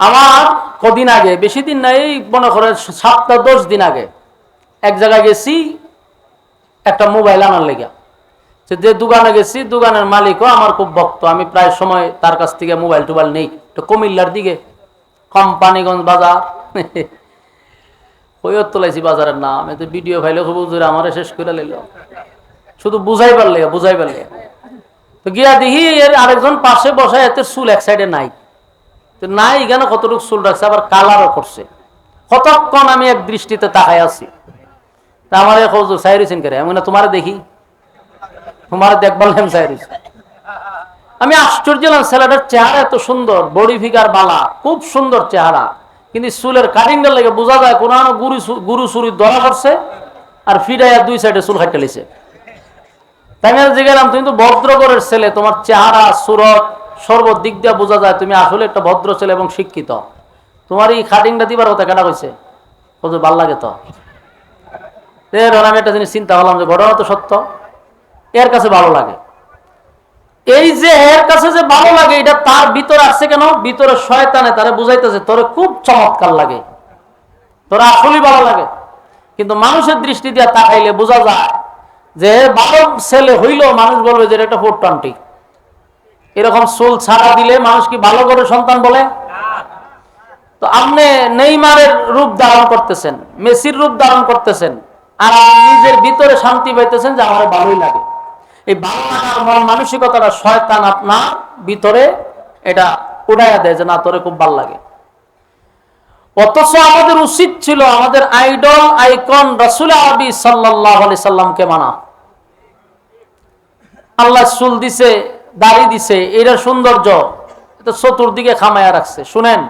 আমার কদিন আগে, বেশি দিন নাই মনে করেন সাতটা, দশ দিন আগে, এক জায়গায় গেছি, একটা মোবাইল আনার লেগে। যে দোকানে গেছি, দোকানের মালিকও আমার খুব ভক্ত। আমি প্রায় সময় তার কাছ থেকে মোবাইল টোবাইল নেই। তো কুমিল্লার দিকে, কোম্পানিগঞ্জ বাজার। ওইও তোলাইছি বাজারের নাম। এতে ভিডিও ফাইলে খুব জোরে আমারে শেষ করে লাইল। শুধু বুঝাই পারলে বুঝাই পারলে তো গিয়া দেখি এর আরেকজন পাশে বসে, এতে চুল এক সাইডে নাই। নাই কেন কতটুকু চুল রাখছে? আবার কালারও করছে। কতক্ষণ আমি এক দৃষ্টিতে তাকাই আছি? তা আমার খোঁজ সাইরিছেন করে আমি না, তোমার দেখি। তোমার দেখবার নাম সাইরিস আমি আশ্চর্য হলাম, ছেলেটার চেহারা এত সুন্দর, বডি ফিগার বালা, খুব সুন্দর চেহারা। কিন্তু চুলের কাটিংটা লেগে বোঝা যায় কোন গুরু গুরু চুরি ধরা করছে আর ফিরাইয়া দুই সাইডে চুল খাইতে লিছে। তাই আমি গেলাম, তুমি তো ভদ্রগরের ছেলে, তোমার চেহারা, সুরত সর্বদিক দিয়ে বোঝা যায় তুমি আসলে একটা ভদ্র ছেলে এবং শিক্ষিত। তোমার এই খাটিংটা দিবার কথা কেনা হয়েছে কত ভালো লাগে তো। এর আমি একটা জিনিস চিন্তা করলাম যে ঘটনা তো সত্য। এর কাছে ভালো লাগে। এই যে এর কাছে যে ভালো লাগে, এটা তার ভিতরে আসছে কেন? ভিতরে শয়তানে তারে বুঝাইতেছে, তোরে খুব চমৎকার লাগে। তোরা আসলেই ভালো লাগে। কিন্তু মানুষের দৃষ্টি দিয়ে তাকাইলে বোঝা যায় যে, ভালো ছেলে হইলেও মানুষ বলবে যে, এটা একটা ফোরটান্টি এরকম চুল ছাড়া দিলে মানুষ কি ভালো করে সন্তান বলে? তো আপনি নেইমারের রূপ ধারণ করতেছেন, মেসির রূপ ধারণ করতেছেন, আর নিজের ভিতরে শান্তি পাইতেছেন যে আমার ভালোই লাগে। এই ভালো মন মানসিকতাটা শয়তান আপনার ভিতরে এটা উড়াইয়া দেয় যে না, তোরে খুব ভালো লাগে। অথচ আমাদের উচিত ছিল আমাদের আইডল, আইকন রসুল আবি সাল্লাহ আলি সাল্লামকে মানা। আল্লাহ সুল দিছে দাড়ি দিছে এটার সৌন্দর্য, এটা চতুর্দিকে খামায়া রাখছে। শুনেন,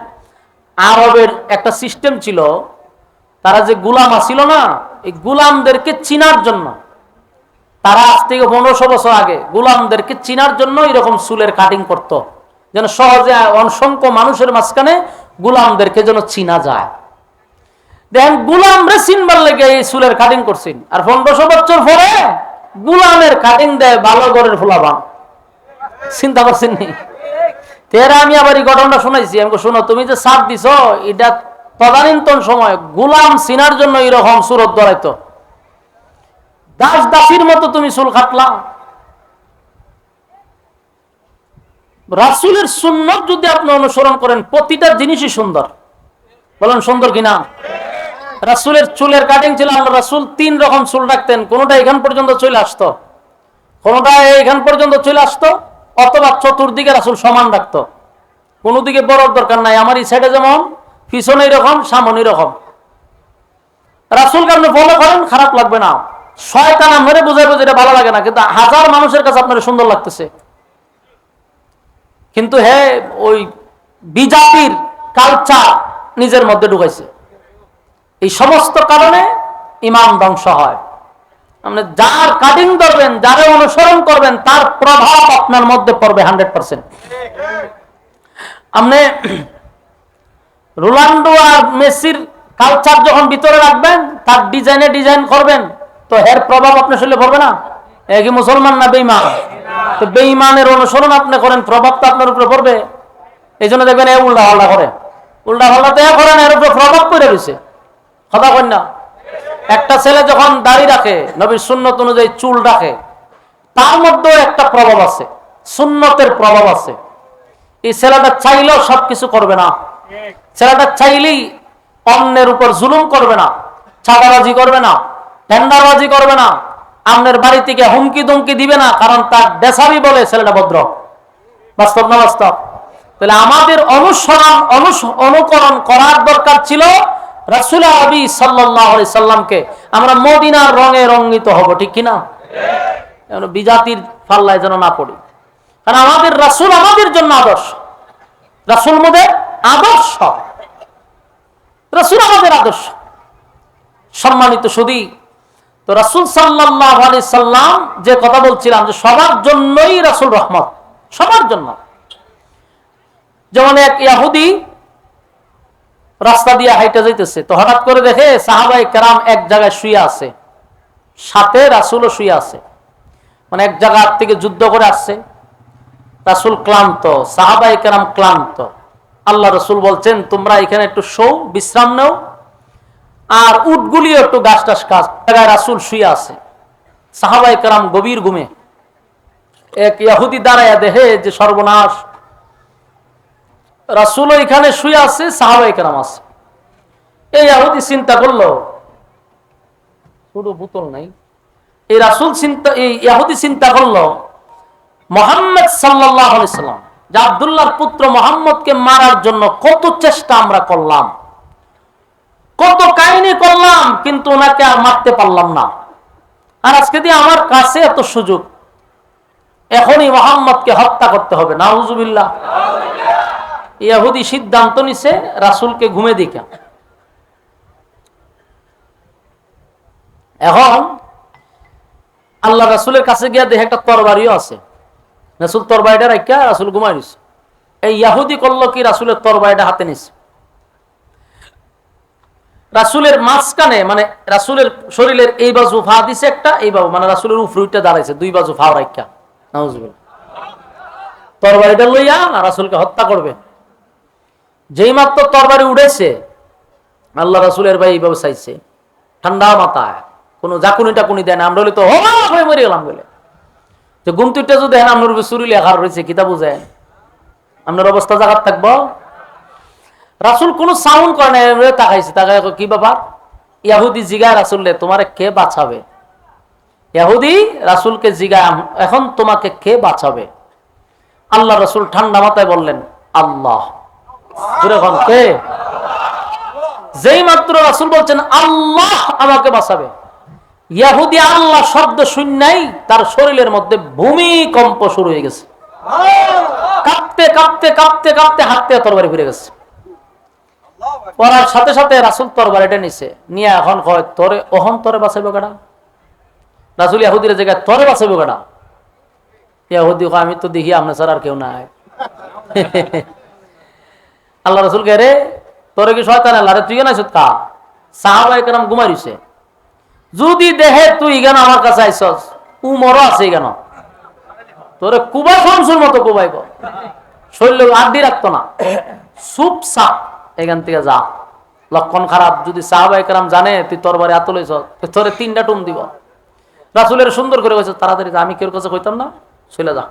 আরবের একটা সিস্টেম ছিল, তারা যে গুলাম আছিল না, এই গুলামদেরকে চিনার জন্য, তারা আজ থেকে পনেরোশো বছর আগে গুলামদেরকে চিনার জন্য এরকম চুলের কাটিং করত। যেন সহজে অসংখ্য মানুষের মাঝখানে গুলামদেরকে যেন চিনা যায়। দেখেন, গুলামরে চিনবার লেগে এই চুলের কাটিং করছেন। আর পনেরোশো বছর পরে গুলামের কাটিং দেয় ভালো ঘরের ফুলাবান। চিন্তা করছেন নি? তেরা আমি আবার এই ঘটনাটা শুনাইছি, আমি শোনো, তুমি যে সাপ দিছ, এটা তদানীন্তন সময় গুলাম চিনার জন্য এরকম সুরত ধরাইতো। দাস দাসির মতো তুমি চুল কাটলা। রাসুলের সুন্নত যদি আপনি অনুসরণ করেন, প্রতিটা জিনিসই সুন্দর। বলেন সুন্দর কিনা? রাসুলের চুলের কাটিং ছিল, আমরা রাসুল তিন রকম চুল রাখতেন, কোনোটা এখান পর্যন্ত চলে আসতো, কোনোটা এখান পর্যন্ত চলে আসতো অথবা চতুর্দিকে রাসুল সমান রাখতো। কোনো দিকে বড় দরকার নাই। আমার এই সাইডে যেমন, পিছনে এরকম, সামনে এরকম। রাসুলকে আপনি ফলো করেন? খারাপ লাগবে না। শয়তান আপনারে বোঝাইবো যেটা ভালো লাগে না। কিন্তু হাজার মানুষের কাছে আপনার সুন্দর লাগতেছে। কিন্তু হে, ওই বিজাতির কালচার নিজের মধ্যে ঢুকাইছে। এই সমস্ত কারণে ইমান ধ্বংস হয়। আপনি যার কাটিং ধরবেন, যারে অনুসরণ করবেন, তার প্রভাব আপনার মধ্যে পড়বে হান্ড্রেড পার্সেন্ট আপনি রোনাল্ডো আর মেসির কালচার যখন ভিতরে রাখবেন, তার ডিজাইনে ডিজাইন করবেন, তো এর প্রভাব আপনার শরীরে পড়বে না? একই মুসলমান না বেইমান তো বেইমানের অনুসরণ আপনি করেন, প্রভাব তো আপনার উপরে পড়বে। এই জন্য দেখবেন এ উল্টা পাল্টা করে। উল্টা পাল্টা তো এ করেন, এর উপরে প্রভাব করে রয়েছে। কথা কন না। একটা ছেলে যখন দাড়ি রাখে, নবীর সুন্নত অনুযায়ী চুল রাখে, তার মধ্যেও একটা প্রভাব আছে, সুন্নতের প্রভাব আছে। এই ছেলেটা চাইলেও সবকিছু করবে না। ছেলেটা চাইলেই অন্যের উপর জুলুম করবে না, চাঁদাবাজি করবে না, টেন্ডারবাজি করবে না আমনের বাড়ি থেকে হুমকি দুমকি দিবে না, কারণ তার দেশাবি বলে ছেলেটা ভদ্র। বাস্তব না বাস্তব? তাহলে আমাদের অনুসরণ, অনুস- অনুকরণ করার দরকার ছিল রাসুল আবি সাল্লাহ সাল্লামকে আমরা মদিনার রঙে রঙ্গিত হব, ঠিক কিনা? বিজাতির ফাল্লায় যেন না পড়ি। কারণ আমাদের রাসুল আমাদের জন্য আদর্শ। রাসুল আদর্শ। রাসুল আমাদের আদর্শ। সম্মানিত সুদী তো রাসুল সাল্লাহ আলি সাল্লাম যে কথা বলছিলাম যে সবার জন্যই রাসুল রহমত। সবার জন্য। যেমন এক ইয়াহুদি রাস্তা দিয়ে হাইটে যাইতেছে, তো হঠাৎ করে দেখে সাহাবাই কেরাম এক জায়গায় শুয়ে আছে। সাথে রাসুলও শুয়ে আছে। মানে এক জায়গার থেকে যুদ্ধ করে আসছে। রাসুল ক্লান্ত সাহাবাই কেরাম ক্লান্ত। আল্লাহ রসুল বলছেন, তোমরা এখানে একটু শো বিশ্রাম নাও, আর উটগুলিও একটু গাছ টাস কাজ জায়গায় রাসুল শুয়ে আছে। সাহাবাই কেরাম গভীর ঘুমে। এক ইয়াহুদি দাঁড়াইয়া দেহে যে সর্বনাশ। রাসুল এখানে শুয়ে আছে সাহাবাই কারাম আছে। এই ইয়াহুদি চিন্তা করল পুরো বোতল নাই। এই রাসুল চিন্তা, এই ইয়াহুদি চিন্তা করল, মোহাম্মদ সাল্লাহ সাল্লাম, যে আবদুল্লাহর পুত্র মোহাম্মদকে মারার জন্য কত চেষ্টা আমরা করলাম। কত কাহিনী করলাম, কিন্তু ওনাকে আর মারতে পারলাম না। আর আজকে দিয়ে আমার কাছে এত সুযোগ। এখনই মোহাম্মদকে হত্যা করতে হবে না হুজুবিল্লাহ ইয়াহুদি সিদ্ধান্ত নিছে, রাসুলকে ঘুমে দিকা। এখন আল্লাহ রাসুলের কাছে গিয়া দেখে একটা তরবারিও আছে। রাসুল তরবারিটা রাখা রাসুল ঘুমাই নিছে এই ইয়াহুদি করল কি, রাসুলের তরবারিটা হাতে নিছে। রাসুলের মাঝখানে মানে রাসুলের শরীরের এই বাজু ফা দিছে একটা, এই বাবু মানে রাসুলের উফরুইটা দাঁড়াইছে, দুই বাজু ফাও রাখা নাউজুবিল্লাহ। তরবারিটা লইয়া রাসুলকে হত্যা করবে। যেই মাত্র তরবারি উঠেছে আল্লাহ রাসুলের ভাই এইভাবে চাইছে। ঠান্ডা মাথায়, কোনো জাকুনি টাকুনি দেয় না। আমরা হলে তো হয়ে মরে গেলাম বলে। যে গুমতুটা যদি দেখেন আপনার চুরি লেখা রয়েছে কিতা বুঝেন? আপনার অবস্থা জাগাত থাকব? রাসুল কোনো সাউন্ড করে না তাকাইছে। তাকাই কি ব্যাপার? ইয়াহুদি জিগায় রাসুললে তোমারে কে বাঁচাবে? ইয়াহুদি রাসুলকে জিগায় এখন তোমাকে কে বাঁচাবে? আল্লাহ রসুল ঠান্ডা মাথায় বললেন, আল্লাহ। যেই মাত্র রাসুল বলছেন, আল্লাহ আমাকে বাঁচাবে। ইয়াহুদি আল্লাহ শব্দ শুননাই তার শরীরের মধ্যে ভূমিকম্প শুরু হয়ে গেছে। কাঁপতে কাঁপতে কাঁপতে কাঁপতে হাতে তরবারি গেছে। পড়ার সাথে সাথে রাসুল তরবারিটা নিছে। নিয়ে এখন কয়, তোরে ওহন তোরে কেডা? রাসুল ইয়াহুদির জায়গায়, তোরে বাঁচাইব কেডা? ইয়াহুদি আমি তো দেখি, আপনার স্যার আর কেউ নাই। আল্লাহ রসুল কে রে তোরে কি শয়তান আল্লাহ রে? তুই না কা? সাহাবাই কেরাম ঘুমাই রইছে যদি দেহে তুই কেন আমার কাছে আইসস? উমরও আছে কেন? তোরে কুবা শামসুর মতো কুবাইব। শরীর আড্ডি রাখতো না। সুপ সাপ এখান থেকে যা। লক্ষণ খারাপ। যদি সাহাবাই কেরাম জানে, তুই তোর বাড়ি লইছ তোরে তিনটা টুম দিব। রাসুলের সুন্দর করে গেছে তাড়াতাড়ি আমি কেউ কাছে কইতাম না, চলে যা।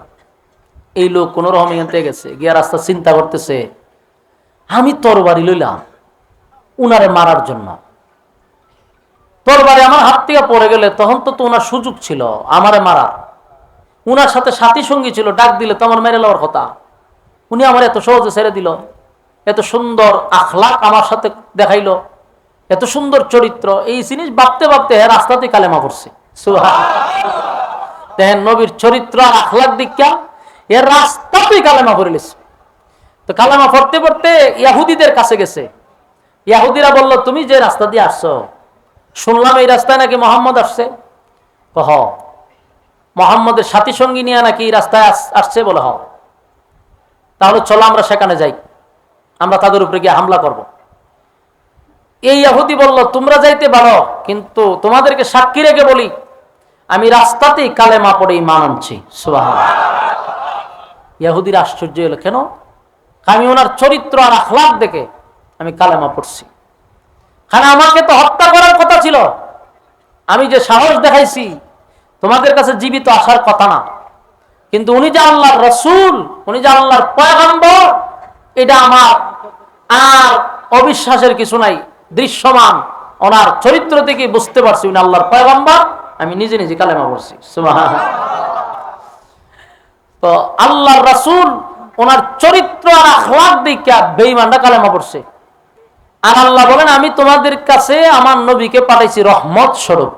এই লোক কোন রকম এখান থেকে গেছে। গিয়া রাস্তা চিন্তা করতেছে আমি তরবারি লইলাম উনারে মারার জন্য। তরবারি আমার হাত থেকে পড়ে গেলে তখন তো ওনার সুযোগ ছিল আমারে মারার। উনার সাথে সাথী সঙ্গী ছিল, ডাক দিলে তো আমার মেরে লওয়ার কথা। উনি আমার এত সহজে ছেড়ে দিল, এত সুন্দর আখলাক আমার সাথে দেখাইলো, এত সুন্দর চরিত্র, এই জিনিস ভাবতে ভাবতে হ্যাঁ রাস্তাতে কালেমা পড়ছে। নবীর চরিত্র আর আখলাক দীক্ষা এর রাস্তাতেই কালেমা পড়ে তো কালেমা পড়তে পড়তে ইয়াহুদিদের কাছে গেছে। ইয়াহুদিরা বলল, তুমি যে রাস্তা দিয়ে আসছো, শুনলাম এই রাস্তায় নাকি মোহাম্মদ আসছে? কহ, মোহাম্মদের সাথী সঙ্গী নিয়ে নাকি রাস্তায় আসছে বলে হ তাহলে চলো আমরা সেখানে যাই, আমরা তাদের উপরে গিয়ে হামলা করব। এই ইয়াহুদি বলল, তোমরা যাইতে পারো, কিন্তু তোমাদেরকে সাক্ষী রেখে বলি, আমি রাস্তাতেই কালেমা পড়ে ইমান আনছি। ইয়াহুদির আশ্চর্য হলো, কেন? আমি ওনার চরিত্র আর আখলাক দেখে আমি কালেমা পড়ছি। কারণ আমাকে তো হত্যা করার কথা ছিল। আমি যে সাহস দেখাইছি, তোমাদের কাছে জীবিত আসার কথা না। কিন্তু উনি যে আল্লাহর রসুল, উনি যে আল্লাহর পয়গম্বর, এটা আমার আর অবিশ্বাসের কিছু নাই। দৃশ্যমান ওনার চরিত্র থেকে বুঝতে পারছি উনি আল্লাহর পয়গম্বর। আমি নিজে নিজে কালেমা পড়ছি। তো আল্লাহর রাসূল ওনার চরিত্র আর আখলাক দিকা বেঈমানরা কালেমা পড়ছে। আর আল্লাহ বলেন, আমি তোমাদের কাছে আমার নবীকে পাঠাইছি রহমত স্বরূপ।